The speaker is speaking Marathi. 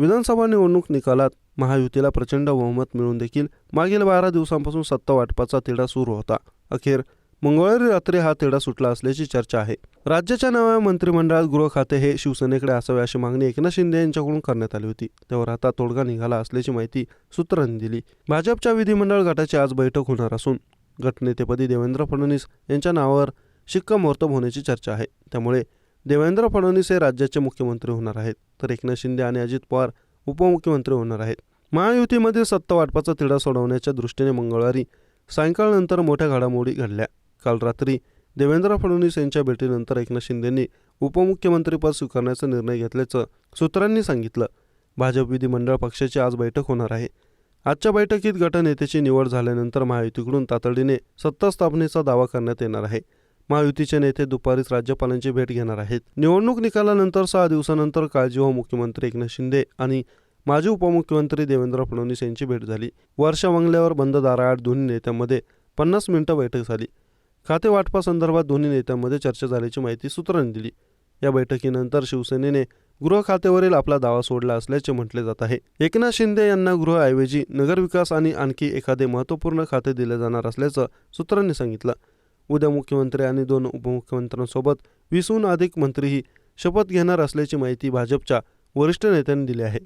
विधानसभा निवडणूक निकालात महायुतीला प्रचंड बहुमत मिळून देखील मागील बारा दिवसांपासून सत्ता वाटपाचा तिढा सुरू होता. अखेर मंगळवारी रात्री हा तिढा सुटला असल्याची चर्चा आहे. राज्याच्या नव्या मंत्रिमंडळात गृह खाते हे शिवसेनेकडे असावे अशी मागणी एकनाथ शिंदे यांच्याकडून करण्यात आली होती. त्यावर आता तोडगा निघाला असल्याची माहिती सूत्रांनी दिली. भाजपच्या विधिमंडळ गटाची आज बैठक होणार असून गटनेतेपदी देवेंद्र फडणवीस यांच्या नावावर शिक्कामोर्तब होण्याची चर्चा आहे. त्यामुळे देवेंद्र फडणवीस हे राज्याचे मुख्यमंत्री होणार आहेत. तर एकनाथ शिंदे आणि अजित पवार उपमुख्यमंत्री होणार आहेत. महायुतीमधील सत्ता वाटपाचा तिढा सोडवण्याच्या दृष्टीने मंगळवारी सायंकाळनंतर मोठ्या घडामोडी घडल्या. काल रात्री देवेंद्र फडणवीस यांच्या भेटीनंतर एकनाथ शिंदेंनी उपमुख्यमंत्रीपद स्वीकारण्याचा निर्णय घेतल्याचं सूत्रांनी सांगितलं. भाजप विधिमंडळ पक्षाची आज बैठक होणार आहे. आजच्या बैठकीत गटनेत्याची निवड झाल्यानंतर महायुतीकडून तातडीने सत्ता स्थापनेचा दावा करण्यात येणार आहे. महायुतीचे नेते दुपारीच राज्यपालांची भेट घेणार आहेत. निवडणूक निकालानंतर सहा दिवसानंतर काळजीवाहू हो मुख्यमंत्री एकनाथ शिंदे आणि माजी उपमुख्यमंत्री देवेंद्र फडणवीस यांची भेट झाली. वर्षा बंगल्यावर बंद दाराआड दोन्ही नेत्यांमध्ये पन्नास मिनिटं बैठक झाली. खाते वाटपासंदर्भात दोन्ही नेत्यांमध्ये चर्चा झाल्याची माहिती सूत्रांनी दिली. या बैठकीनंतर शिवसेनेने गृह खात्यावरील आपला दावा सोडला असल्याचे म्हटले जात आहे. एकनाथ शिंदे यांना गृहऐवजी नगरविकास आणि आणखी एखादे महत्त्वपूर्ण खाते दिले जाणार असल्याचं सूत्रांनी सांगितलं. उद्या मुख्यमंत्री आणि दोन उपमुख्यमंत्र्यांसोबत वीसहून अधिक मंत्रीही शपथ घेणार असल्याची माहिती भाजपच्या वरिष्ठ नेत्यांनी दिली आहे.